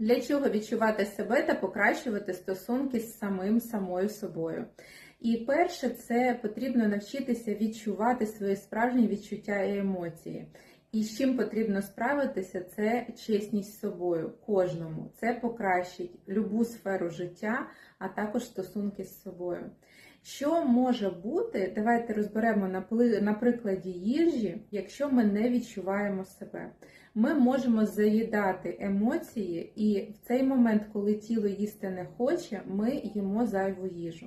Для чого відчувати себе та покращувати стосунки з самим самою собою? І перше, це потрібно навчитися відчувати свої справжні відчуття і емоції. І з чим потрібно справитися, це чесність з собою кожному. Це покращить любу сферу життя, а також стосунки з собою. Що може бути, давайте розберемо на, прикладі їжі, якщо ми не відчуваємо себе. Ми можемо заїдати емоції, і в цей момент, коли тіло їсти не хоче, ми їмо зайву їжу.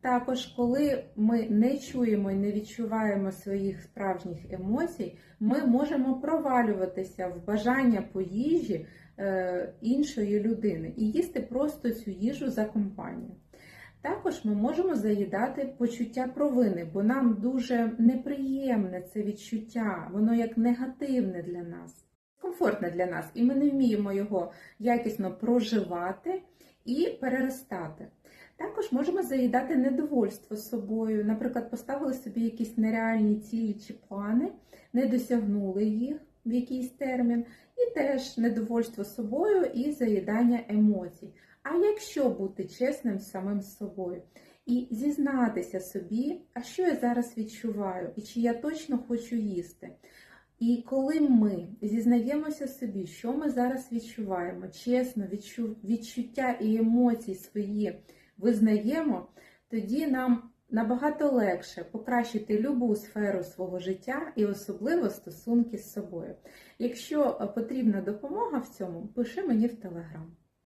Також, коли ми не чуємо і не відчуваємо своїх справжніх емоцій, ми можемо провалюватися в бажання по їжі е, іншої людини і їсти просто цю їжу за компанію. Також ми можемо заїдати почуття провини, бо нам дуже неприємне це відчуття, воно як негативне для нас, комфортне для нас, і ми не вміємо його якісно проживати і переростати. Також можемо заїдати недовольство собою. Наприклад, поставили собі якісь нереальні цілі чи плани, не досягнули їх в якийсь термін, і теж недовольство собою і заїдання емоцій. А якщо бути чесним з самим собою і зізнатися собі, а що я зараз відчуваю, і чи я точно хочу їсти. І коли ми зізнаємося собі, що ми зараз відчуваємо, чесно відчу... відчуття і емоції свої визнаємо, тоді нам набагато легше покращити любу сферу свого життя і особливо стосунки з собою. Якщо е, потрібна допомога в цьому, пиши мені в телеграм.